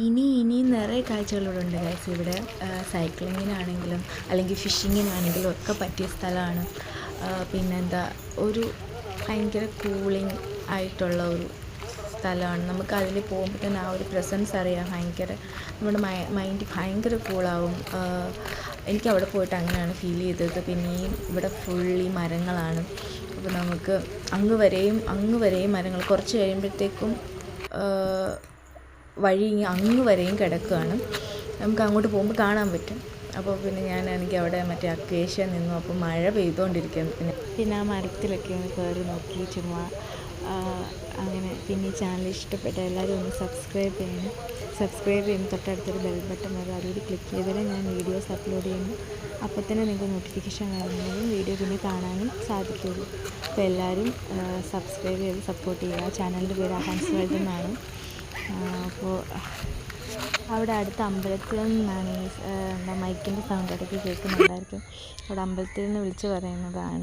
ഇനി ഇനി നിറയെ കാഴ്ചകളിവിടുണ്ട് ഗൈസ് ഇവിടെ സൈക്ലിങ്ങിനാണെങ്കിലും അല്ലെങ്കിൽ ഫിഷിങ്ങിനാണെങ്കിലും ഒക്കെ പറ്റിയ സ്ഥലമാണ്. പിന്നെന്താ ഒരു ഭയങ്കര കൂളിംഗ് ആയിട്ടുള്ള ഒരു സ്ഥലമാണ്. നമുക്ക് അതിൽ പോകുമ്പോൾ തന്നെ ആ ഒരു പ്രസൻസ് അറിയാം. ഭയങ്കര നമ്മുടെ മൈൻഡ് ഭയങ്കര കൂളാവും എനിക്ക് അവിടെ പോയിട്ട് അങ്ങനെയാണ് ഫീൽ ചെയ്തത്. പിന്നെയും ഇവിടെ ഫുള്ളി മരങ്ങളാണ്. അപ്പോൾ നമുക്ക് അങ്ങ് വരെയും അങ്ങ് വരെയും മരങ്ങൾ. കുറച്ച് കഴിയുമ്പോഴത്തേക്കും വഴി ഇങ്ങ് അങ്ങ് വരെയും കിടക്കുകയാണ്. നമുക്ക് അങ്ങോട്ട് പോകുമ്പോൾ കാണാൻ പറ്റും. അപ്പോൾ പിന്നെ ഞാൻ ഞാനാണെങ്കിൽ അവിടെ മറ്റേ അക്വേഷ്യ നിന്നു. അപ്പോൾ മഴ പെയ്തുകൊണ്ടിരിക്കുകയാണ് പിന്നെ. പിന്നെ ആ മരത്തിലൊക്കെ ഒന്ന് കയറി നോക്കി ചുമ്മാ അങ്ങനെ പിന്നെ ഈ ചാനൽ ഇഷ്ടപ്പെട്ട എല്ലാവരും ഒന്ന് സബ്സ്ക്രൈബ് ചെയ്യണം. സബ്സ്ക്രൈബ് ചെയ്യുന്ന തൊട്ടടുത്തൊരു ബെൽ ബട്ടൺ വരും അതുകൂടി ക്ലിക്ക് ചെയ്താലേ ഞാൻ വീഡിയോസ് അപ്ലോഡ് ചെയ്യുന്നു. അപ്പോൾ തന്നെ നിങ്ങൾക്ക് നോട്ടിഫിക്കേഷൻ വരുന്നതും വീഡിയോ പിന്നെ കാണാനും സാധിക്കുള്ളൂ അപ്പോൾ എല്ലാവരും സബ്സ്ക്രൈബ് ചെയ്ത് സപ്പോർട്ട് ചെയ്യുക. ചാനലിന്റെ പേര് അഹാൻസ് വേൾഡ് എന്നാണ് അപ്പോൾ അവിടെ അടുത്ത അമ്പലത്തിൽ നിന്നാണ് ഈ എന്താ മൈക്കിന്റെ സൗണ്ട് ഇടയ്ക്ക് കേൾക്കുന്നുണ്ടായിരിക്കും. അവിടെ അമ്പലത്തിൽ നിന്ന് വിളിച്ച് പറയുന്നതാണ്.